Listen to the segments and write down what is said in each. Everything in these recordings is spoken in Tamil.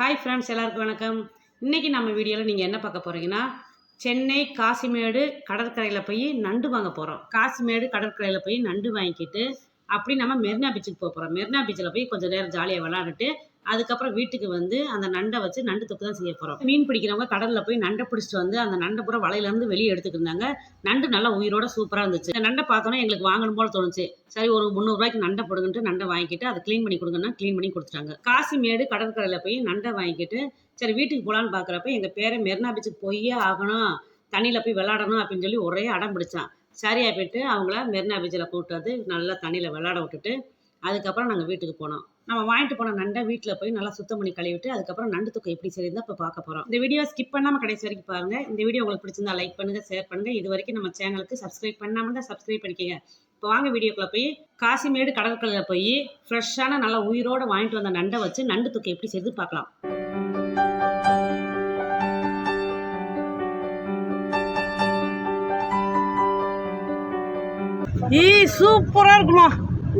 ஹாய் ஃப்ரெண்ட்ஸ் எல்லாருக்கும் வணக்கம். இன்றைக்கி நம்ம வீடியோவில் நீங்கள் என்ன பார்க்க போகிறீங்கன்னா சென்னை காசிமேடு கடற்கரையில் போய் நண்டு வாங்க போகிறோம் காசிமேடு கடற்கரையில் போய் நண்டு வாங்கிக்கிட்டு அப்படி நம்ம மெரினா பீச்சுக்கு போக போகிறோம் மெரினா பீச்சில் போய் கொஞ்சம் நேரம் ஜாலியாக விளாண்டுட்டு அதுக்கப்புறம் வீட்டுக்கு வந்து அந்த நண்டை வச்சு நண்டு தொக்கு தான் செய்ய போகிறோம் மீன் பிடிக்கிறவங்க கடலில் போய் நண்டை பிடிச்சிட்டு வந்து அந்த நண்டை பூரா வலையிலேருந்து வெளியே எடுத்துக்கிருந்தாங்க நண்டு நல்லா உயிரோட சூப்பராக இருந்துச்சு. இந்த நண்டை பார்த்தோன்னே எங்களுக்கு வாங்கணும் போல தோணுச்சு. சரி ஒரு முந்நூறுரூவாய்க்கு நண்டை போடுங்கன்ட்டு நண்டை வாங்கிட்டு அதை க்ளீன் பண்ணி கொடுங்கன்னா க்ளீன் பண்ணி கொடுத்துட்டாங்க. காசிமேடு கடற்கரையில் போய் நண்டை வாங்கிட்டு சரி வீட்டுக்கு போகலான்னு பார்க்குறப்ப எங்கள் பேரை மெரினா பீச்சுக்கு போயே ஆகணும். தண்ணியில் போய் விளாடணும் அப்படின்னு சொல்லி ஒரே அடம் பிடிச்சான். சரியாக போயிட்டு அவங்கள மெரினா பீச்சில் கூப்பிட்டு வந்து நல்லா தண்ணியில் விளாட விட்டுட்டு அதுக்கப்புறம் நாங்கள் வீட்டுக்கு போனோம். நம்ம வாங்கிட்டு போன நண்டை வீட்டில் போய் நல்லா சுத்தம் பண்ணி கழுவிட்டு அதுக்கப்புறம் நண்டு தூக்கம் எப்படி செய்யுது இப்போ பார்க்க போகிறோம் இந்த வீடியோ ஸ்கிப் பண்ணாமல் கடைசி வரைக்கும் பாருங்கள் இந்த வீடியோ உங்களுக்கு பிடிச்சிருந்தா லைக் பண்ணுங்க ஷேர் பண்ணுங்க. இது வரைக்கும் நம்ம சேனலுக்கு சப்ஸ்கிரைப் பண்ணாமல் தான் சப்ஸ்கிரைப் பண்ணிக்கங்க. இப்போ வாங்க வீடியோக்குள்ளே போய் காசிமேடு கடற்கரையில் போய் ஃப்ரெஷ்ஷான நல்லா உயிரோட வாங்கிட்டு வந்த நண்டை வச்சு நண்டு தூக்கம் எப்படி செய்து பார்க்கலாம். ஈ சூப்பராக இருக்குமா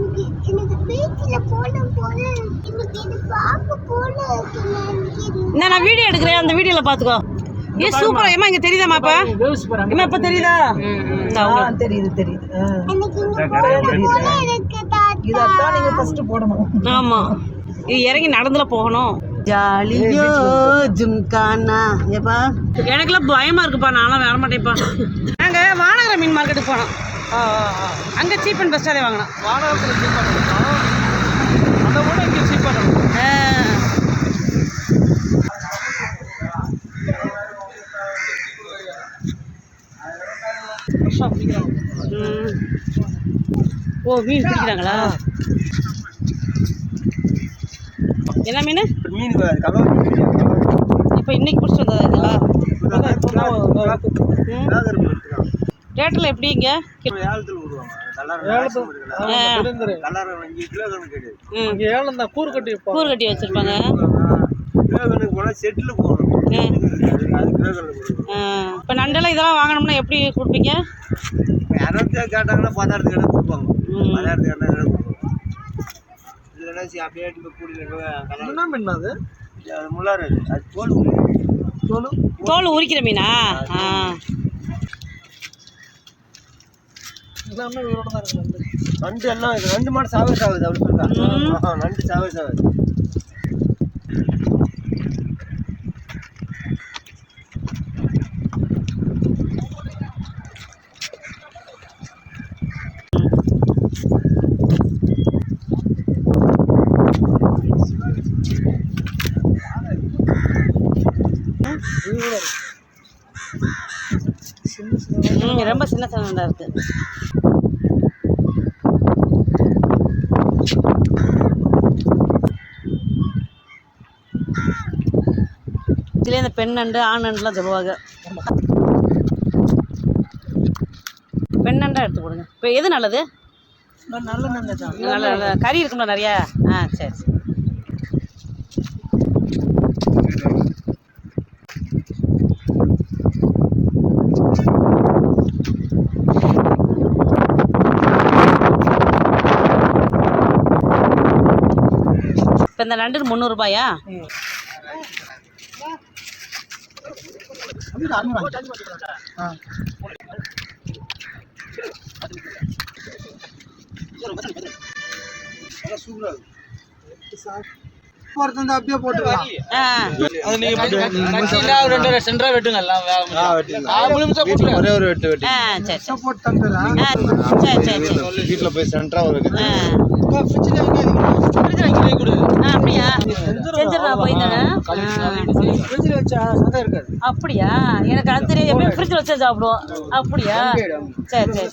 எனக்கு எனக்கு பீச்சில் போன போல இந்த நான் வீடியோ எடுக்கிறேன். அந்த வீடியோவில் பார்த்துக்கோ ஏ சூப்பரா. ஏமா இங்கே தெரியுதாம்மா இப்போ ஏமா இப்போ தெரியுதா. தெரியுது தெரியுது. நீங்க ஃபர்ஸ்ட் போடணும். ஆமா. இது இறங்கி நடந்துல போகணும். ஜாலியோ ஜும்கானா. ஏப்பா? எனக்குலாம் பயமா இருக்குப்பா. நான்லாம் வர மாட்டேன்ப்பா. நாங்க வானகர மீன் மார்க்கெட்டுக்கு போனோம். அங்க சீப் அண்ட் பெஸ்ட்டாக வாங்கினோம். வானகத்தில் சீப் பண்ணணும் அதை விட இங்கே சீப் பண்ணணும் ஆ. ஃப்ரெஷ்ஷாக பிடிக்கிறாங்க ம். ஓ மீன் பிடிக்கிறாங்களா? என்ன மீன்? மீன் இப்போ இன்னைக்கு பிடிச்சிட்டு வந்ததா ரேட்டில் எப்படிங்க ம். இங்கே? கூறு கட்டி வைப்பாங்க. கூறு கட்டி வச்சுருப்பாங்க. செட்டில் போகணும். இப்போ நண்டெல்லாம் இதெல்லாம் வாங்கணும்னா எப்படி கொடுப்பீங்க? யாராவது கேட்டாங்கன்னா பதார்த்து கடை கொடுப்பாங்க. ம். பதார்த்து கடை கொடுப்பாங்க? அப்படியே என்ன மீன் அது? அது முள்ளாறு. அது தோல். தோல்? தோல் உரிக்கிற மீனா? ஆ நண்டு. எல்லாம் நண்டு மாடு சாவே சாகுது அப்படி சொல்றாங்க. ஆஹா, நண்டு சாவே சாகுது உயிரோட இருக்கு சின்ன சின்ன ம் ரொம்ப சின்ன சின்னதாக இருக்கு. இதுலேயே இந்த பெண் நண்டு ஆண் நண்டுலாம் சொல்லுவாங்க. பெண் நண்டா எடுத்து கொடுங்க இப்போ எது நல்லது? நல்ல நல்ல நல்ல. கறி இருக்கும்ல நிறையா? ஆ சரி சரி. இப்போ இந்த நண்டு முந்நூறுபாயா? அப்படியே போட்டுக்கலாம் ஒரே ஒரு வெட்டு வெட்டி போட்டு வீட்டில் போய் சென்டரா ஒரு அப்படியா? எனக்கு அது தெரியாது. எப்பயும் ஃப்ரிட்ஜில் வச்சா சாப்பிடுவோம். அப்படியா? சரி சரி.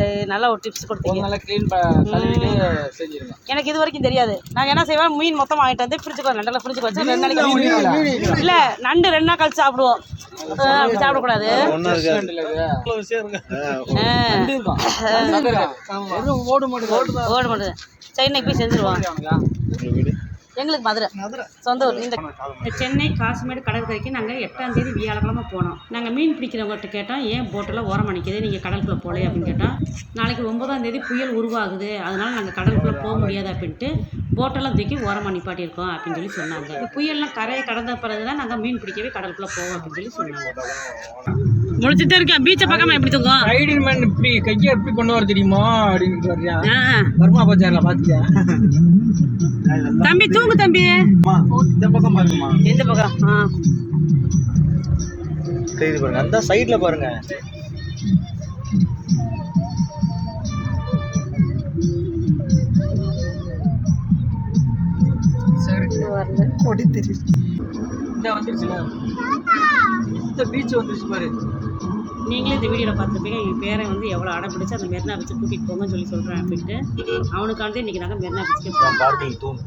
சரி நல்லா ஒரு டிப்ஸ் கொடுத்தீங்க. நல்லா க்ளீன் செஞ்சிருங்க. எனக்கு இது வரைக்கும் தெரியாது. நாங்கள் என்ன செய்வோம் மீன் மொத்தம் வாங்கிட்டு வந்து ஃப்ரிட்ஜுக்கு நண்டெல்லாம் ஃப்ரிட்ஜுக்கு வச்சு ரெண்டு நாளைக்கு இல்லை நண்டு ரெண்டு நாள் கழிச்சு சாப்பிடுவோம். அப்படி சாப்பிடக்கூடாது. ஓடு மாடு ஓடு மாட்டேது சரி இன்னைக்கு போய் செஞ்சுருவோம். எங்களுக்கு மதுரை. சொந்த ஊர். இந்த சென்னை காசிமேடு கடற்கரைக்கு நாங்கள் எட்டாம் தேதி வியாழக்கிழமை போனோம். நாங்கள் மீன் பிடிக்கிறவங்ககிட்ட கேட்டோம் ஏன் போட்டெல்லாம் ஓரம் அணிக்குது? நீங்கள் கடலுக்குள்ளே போகலையே? அப்படின்னு கேட்டோம். நாளைக்கு ஒன்பதாம் தேதி புயல் உருவாகுது. அதனால நாங்கள் கடலுக்குள்ளே போக முடியாது அப்படின்ட்டு போட்டெல்லாம் தூக்கி ஓரமாக நிப்பாட்டியிருக்கோம் அப்படின்னு சொல்லி சொன்னாங்க. இந்த புயல்லாம் கரையை கடந்த பிறகு தான் நாங்கள் மீன் பிடிக்கவே கடலுக்குள்ளே போவோம் அப்படின்னு சொல்லி சொன்னாங்க. முழிச்சுட்டே இருக்கேன். பீச்சை பார்க்காம எப்படி தூங்கும்? ரைடிங் மேன் இப்படி கையை எப்படி கொண்டு வர தெரியுமா அப்படின்னு வர்றியா? ஆ, பர்மா பஜார்ல பாத்தியா தம்பி தூங்கு தம்பி. இந்த பக்கம் பாருங்கம்மா. எந்த பக்கம். ஆ. தெரியுது பாருங்க. அந்த சைடுல பாருங்க. சரி. ஓடி தெரியுது. இந்த வந்துருச்சுல. இந்த பீச் வந்துருச்சு பாரு. நீங்களே இந்த வீடியோவில் பார்த்துருப்பீங்க என் பேரை வந்து எவ்வளோ அடம் பிடிச்சு அந்த மெரினா பீச்சு கூட்டிகிட்டு போங்கன்னு சொல்லி சொல்கிறேன் அப்படின்ட்டு. அவனுக்காண்டி இன்றைக்கி நாங்கள் மெரினா பீச்சுக்கு போகிறோம் பார்க்கிங் தூண்.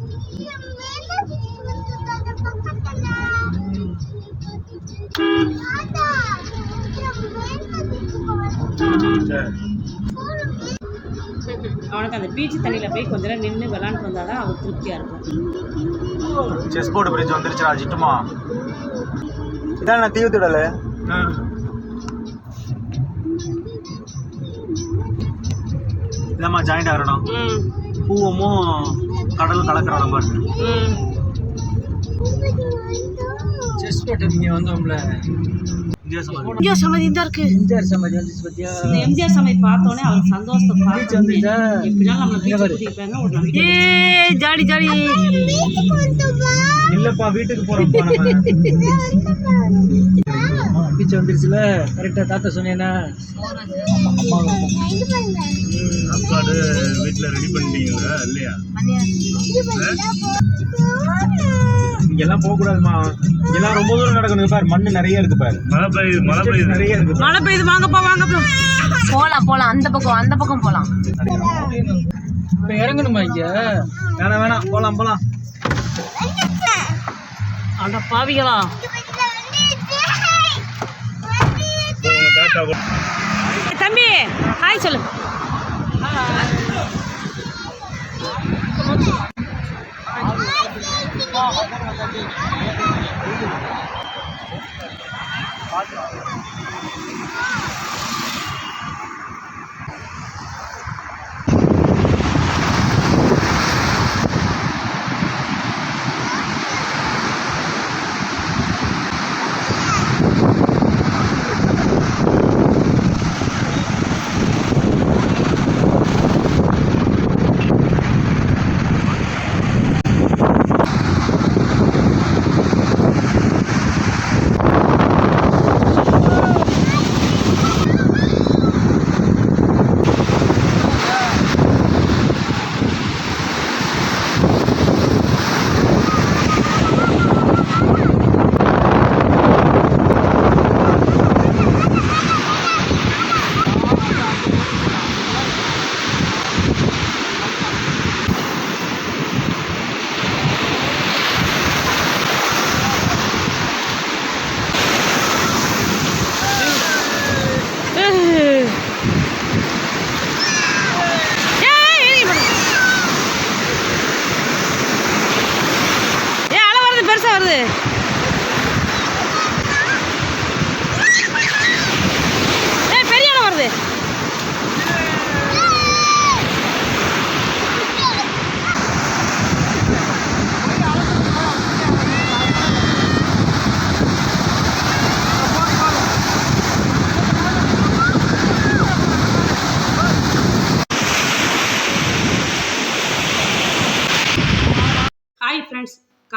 அவனுக்கு அந்த பீச் தண்ணியில் போய் கொஞ்ச நேரம் நின்று விளாண்டு வந்தால் தான் அவனுக்கு திருப்தியாக இருக்கும். செஸ் போர்டு பிரிட்ஜ் வந்துருச்சுடா ஜிட்டுமா. இதான் நான் தீவு திடல இதாம்மா ஜாயிண்ட் ஆகணும். ம். பூவமும் கடலும் கலக்கிற இடம் பாருங்க ம். செஸ் போட்டு நீங்க வந்தோம்ல. இந்தியா சமாதி எம்ஜிஆர் சமாதி. தான் இருக்கு? எம்ஜிஆர் சமாதி வந்துச்சு பாத்தியா இந்த எம்ஜிஆர் சமாதி பார்த்தோன்னே அவருக்கு சந்தோஷத்தை பார்த்து வந்துச்சா எப்படினாலும் நம்மளை பீச் கூட்டியிருப்பாங்க ஒரு நம்பிக்கை ஏ ஜாடி ஜாடி. இல்லப்பா வீட்டுக்கு நம்ம பீச் வந்துருச்சுல. கரெக்டா தாத்தா சொன்னேன்னா. சாப்பாடு வீட்டில் ரெடி பண்ணிட்டீங்களா இல்லையா? இங்கெல்லாம் போக கூடாதுமா இங்கெல்லாம் ரொம்ப தூரம் நடக்கணும் பாரு. மண்ணு நிறைய இருக்கு பாரு. மழை பெய்யுது மழை பெய்யுது. நிறைய இருக்கு. மழை பெய்யுது வாங்கப்பா வாங்கப்பா போலாம் போலாம். அந்த பக்கம் அந்த பக்கம் போலாம். இப்ப இறங்கணுமா இங்க? வேணாம் வேணாம். போலாம் போலாம். அட பாவிகளா. தம்பி ஹாய் சொல்லு.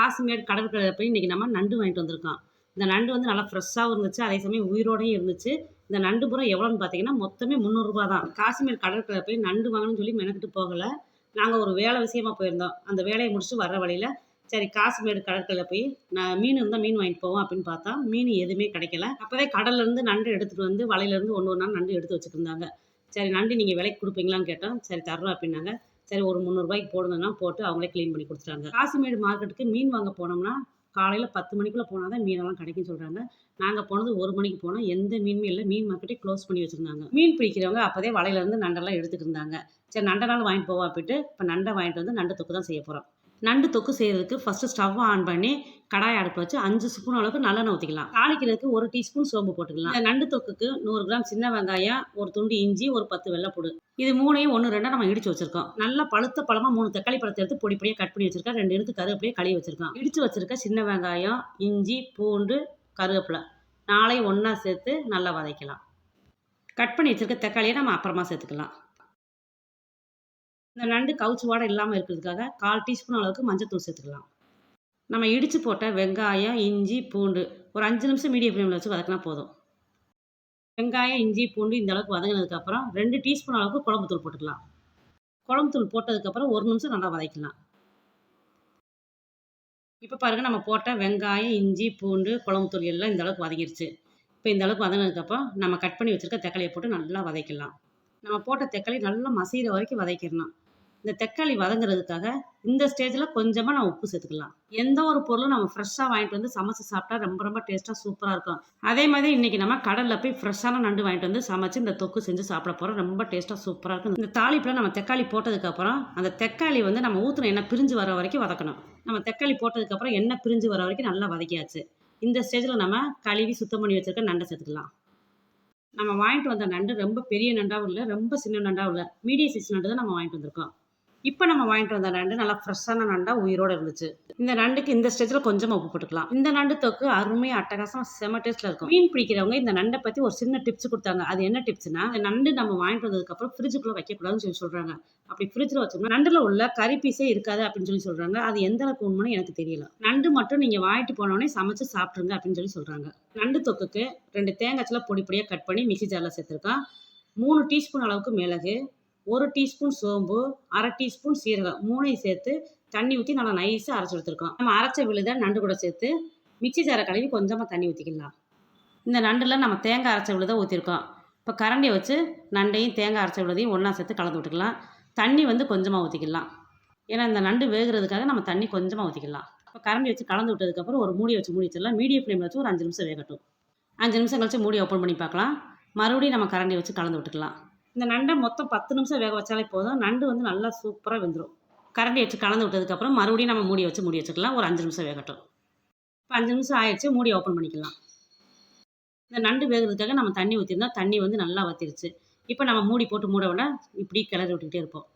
காசுமேடு கடற்கரையில் போய் இன்றைக்கி நம்ம நண்டு வாங்கிட்டு வந்திருக்கோம். இந்த நண்டு வந்து நல்லா ஃப்ரெஷ்ஷாகவும் இருந்துச்சு அதே சமயம் உயிரோடையும் இருந்துச்சு. இந்த நண்டு புறம் எவ்வளோன்னு பார்த்தீங்கன்னா மொத்தமே முந்நூறுரூபா தான். காசிமேடு கடற்கரை போய் நண்டு வாங்கணும்னு சொல்லி மெனக்கிட்டு போகலை. நாங்கள் ஒரு வேலை விஷயமா போயிருந்தோம். அந்த வேலையை முடிச்சுட்டு வர வழியில் சரி காசிமேடு கடற்கரையில் போய் நான் மீன் இருந்தால் மீன் வாங்கிட்டு போவோம் அப்படின்னு பார்த்தா மீன் எதுவுமே கிடைக்கல. அப்போவே கடல்லேருந்து நண்டு எடுத்துகிட்டு வந்து வலையிலேருந்து ஒன்று ஒன்றா நண்டு எடுத்து வச்சுருந்தாங்க சரி நண்டு நீங்கள் விலைக்கு கொடுப்பீங்களான்னு கேட்டோம். சரி தர்றோம் அப்படின்னாங்க. சரி ஒரு முந்நூறுபாய்க்கு போடுங்கன்னா போட்டு அவங்களே க்ளீன் பண்ணி கொடுத்துட்டாங்க. காசிமேடு மார்க்கெட்டுக்கு மீன் வாங்க போனோம்னா காலையில் பத்து மணிக்குள்ளே போனால் தான் மீனெல்லாம் கிடைக்கும்னு சொல்கிறாங்க நாங்கள் போனது ஒரு மணிக்கு போனால் எந்த மீனுமே இல்லை. மீன் மார்க்கெட்டே க்ளோஸ் பண்ணி வச்சுருந்தாங்க. மீன் பிடிக்கிறவங்க அப்போதே வலையிலேருந்து நண்டெல்லாம் எடுத்துகிட்டு இருந்தாங்க. சரி நண்டனாலும் நாள் வாங்கிட்டு போவா அப்படின்ட்டு இப்போ நண்டை வாங்கிட்டு வந்து நண்டு தொக்கு தான் செய்ய போகிறோம் நண்டு தொக்கு செய்கிறதுக்கு ஃபஸ்ட்டு ஸ்டவ் ஆன் பண்ணி கடாய் அடுப்பு வச்சு அஞ்சு ஸ்பூன் அளவுக்கு நல்லெண்ணெய் ஊற்றிக்கலாம் தாளிக்கிறதுக்கு ஒரு டீஸ்பூன் சோம்பு போட்டுக்கலாம். இந்த நண்டு தொக்குக்கு நூறு கிராம் சின்ன வெங்காயம் ஒரு துண்டு இஞ்சி ஒரு பத்து வெள்ளைப்பூடு இது மூணையும் ஒன்று ரெண்டாக நம்ம இடிச்சு வச்சிருக்கோம். நல்லா பழுத்த பழமாக மூணு தக்காளி பழத்தை எடுத்து பொடி பொடியாக கட் பண்ணி வச்சிருக்கேன். ரெண்டு எடுத்து கருவேப்பிலையே கழுவி வச்சிருக்கோம். இடிச்சு வச்சிருக்க சின்ன வெங்காயம் இஞ்சி பூண்டு கருவேப்பிலை நாளையும் ஒன்றா சேர்த்து நல்லா வதக்கலாம். கட் பண்ணி வச்சிருக்க தக்காளியை நம்ம அப்புறமா சேர்த்துக்கலாம். இந்த நண்டு கவுச்சு வாடை இல்லாமல் இருக்கிறதுக்காக கால் டீஸ்பூன் அளவுக்கு மஞ்சள் தூள் சேர்த்துக்கலாம். நம்ம இடித்து போட்ட வெங்காயம் இஞ்சி பூண்டு ஒரு அஞ்சு நிமிஷம் மீடியம் ஃப்ளேமில் வச்சு வதக்கினா போதும். வெங்காயம் இஞ்சி பூண்டு இந்த அளவுக்கு வதங்கினதுக்கப்புறம் ரெண்டு டீஸ்பூன் அளவுக்கு குழம்புத்தூள் போட்டுக்கலாம். குழம்புத்தூள் போட்டதுக்கப்புறம் ஒரு நிமிஷம் நல்லா வதக்கலாம் இப்போ பாருங்கள் நம்ம போட்ட வெங்காயம் இஞ்சி பூண்டு குழம்புத்தூள் எல்லாம் இந்த அளவுக்கு வதங்கிருச்சு. இப்போ இந்த அளவுக்கு வதங்கினதுக்கப்புறம் நம்ம கட் பண்ணி வச்சுருக்க தக்காளியை போட்டு நல்லா வதக்கலாம் நம்ம போட்ட தக்காளி நல்லா மசீர வரைக்கும் வதக்கிடணும். இந்த தக்காளி வதங்குறதுக்காக இந்த ஸ்டேஜில் கொஞ்சமாக நம்ம உப்பு சேர்த்துக்கலாம். எந்த ஒரு பொருளும் நம்ம ஃப்ரெஷ்ஷாக வாங்கிட்டு வந்து சமைச்சு சாப்பிட்டா ரொம்ப ரொம்ப டேஸ்ட்டாக சூப்பராக இருக்கும். அதே மாதிரி இன்றைக்கி நம்ம கடலில் போய் ஃப்ரெஷ்ஷான நண்டு வாங்கிட்டு வந்து சமைச்சு இந்த தொக்கு செஞ்சு சாப்பிட போகிறோம் ரொம்ப டேஸ்ட்டாக சூப்பராக இருக்கும். இந்த தாளிப்பில் நம்ம தக்காளி போட்டதுக்கப்புறம் அந்த தக்காளி வந்து நம்ம ஊற்றின எண்ணெய் பிரிஞ்சு வர வரைக்கும் வதக்கணும். நம்ம தக்காளி போட்டதுக்கப்புறம் எண்ணெய் பிரிஞ்சு வர வரைக்கும் நல்லா வதக்கியாச்சு. இந்த ஸ்டேஜில் நம்ம கழுவி சுத்தம் பண்ணி வச்சுருக்க நண்டை சேர்த்துக்கலாம். நம்ம வாங்கிட்டு வந்த நண்டு ரொம்ப பெரிய நண்டாவும் இல்லை ரொம்ப சின்ன நண்டாவும் இல்லை. மீடியம் சைஸ் நண்டு தான் நம்ம வாங்கிட்டு வந்திருக்கோம். இப்போ நம்ம வாங்கிட்டு வந்த நண்டு நல்லா ஃப்ரெஷ்ஷான நண்டா உயிரோடு இருந்துச்சு. இந்த நண்டுக்கு இந்த ஸ்டேஜில் கொஞ்சமாக உப்பு போட்டுக்கலாம். இந்த நண்டு தொக்கு அருமையாக அட்டகாசமாக செம டேஸ்ட்டில் இருக்கும். மீன் பிடிக்கிறவங்க இந்த நண்டை பற்றி ஒரு சின்ன டிப்ஸ் கொடுத்தாங்க. அது என்ன டிப்ஸ்னா இந்த நண்டு நம்ம வாங்கிட்டு வந்ததுக்கப்புறம் ஃப்ரிட்ஜுக்குள்ளே வைக்கக்கூடாதுன்னு சொல்லி சொல்கிறாங்க அப்படி ஃப்ரிட்ஜில் வச்சோம்னா நண்டில் உள்ள கறி பீஸே இருக்காது அப்படின்னு சொல்லி சொல்கிறாங்க அது எந்த அளவுக்கு உண்மைன்னு எனக்கு தெரியல. நண்டு மட்டும் நீங்கள் வாங்கிட்டு போனோடனே சமைச்சு சாப்பிட்ருங்க அப்படின்னு சொல்லி சொல்கிறாங்க நண்டு தொக்குக்கு ரெண்டு தேங்காய்ச்சில் பொடி பொடியாக கட் பண்ணி மிக்சி ஜாரில் சேர்த்துருக்கோம் மூணு டீஸ்பூன் அளவுக்கு மிளகு ஒரு டீஸ்பூன் சோம்பு அரை டீஸ்பூன் சீரகம் மூணையும் சேர்த்து தண்ணி ஊற்றி நல்லா நைஸாக அரைச்சி எடுத்துருக்கோம். நம்ம அரைச்ச விழுத நண்டு கூட சேர்த்து மிக்சி ஜாரை கழுவி கொஞ்சமாக தண்ணி ஊற்றிக்கலாம் இந்த நண்டில் நம்ம தேங்காய் அரைச்ச விழுத ஊற்றிருக்கோம் இப்போ கரண்டியை வச்சு நண்டையும் தேங்காய் அரைச்ச விழுதையும் ஒன்றா சேர்த்து கலந்து விட்டுக்கலாம். தண்ணி வந்து கொஞ்சமாக ஊற்றிக்கலாம் ஏன்னா இந்த நண்டு வேகிறதுக்காக நம்ம தண்ணி கொஞ்சமாக ஊற்றிக்கலாம் இப்போ கரண்டி வச்சு கலந்து விட்டதுக்கப்புறம் ஒரு மூடியை வச்சு மூடி வச்சிடலாம். மீடியம் ஃப்ளேமில் வச்சு ஒரு அஞ்சு நிமிஷம் வேகட்டும். அஞ்சு நிமிஷம் கழிச்சு மூடி ஓப்பன் பண்ணி பார்க்கலாம். மறுபடியும் நம்ம கரண்டி வச்சு கலந்து விட்டுக்கலாம். இந்த நண்டை மொத்தம் பத்து நிமிஷம் வேக வச்சாலே போதும். நண்டு வந்து நல்லா சூப்பராக வெந்துடும் கரண்டி வச்சு கலந்து விட்டதுக்கப்புறம் மறுபடியும் நம்ம மூடி வச்சு மூடி வச்சுக்கலாம். ஒரு அஞ்சு நிமிஷம் வேகட்டும். இப்போ அஞ்சு நிமிஷம் ஆயிடுச்சு. மூடி ஓப்பன் பண்ணிக்கலாம். இந்த நண்டு வேகிறதுக்காக நம்ம தண்ணி ஊற்றிருந்தோம் தண்ணி வந்து நல்லா வத்திருச்சு. இப்போ நம்ம மூடி போட்டு மூட விட இப்படி கிளறி விட்டுக்கிட்டே இருப்போம்.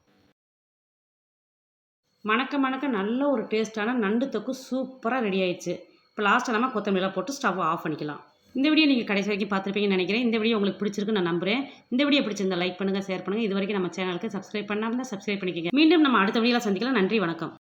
மணக்க மணக்க நல்ல ஒரு டேஸ்ட்டான நண்டு தொக்கு சூப்பராக ரெடி ஆயிடுச்சு. இப்போ லாஸ்ட்டாக நம்ம கொத்தமல்லிலாம் போட்டு ஸ்டவ் ஆஃப் பண்ணிக்கலாம். இந்த வீடியோ நீங்கள் கடைசி வரைக்கும் பார்த்துருப்பீங்கன்னு நினைக்கிறேன். இந்த வீடியோ உங்களுக்கு பிடிச்சிருக்கு நான் நம்புறேன். இந்த வீடியோ பிடிச்சிருந்தா லைக் பண்ணுங்கள் ஷேர் பண்ணுங்கள் இது வரைக்கும் நம்ம சேனலுக்கு சப்ஸ்கிரைப் பண்ணாமல் சப்ஸ்கிரைப் பண்ணிக்கோங்க. மீண்டும் நம்ம அடுத்த வீடியோவில் சந்திக்கலாம். நன்றி வணக்கம்.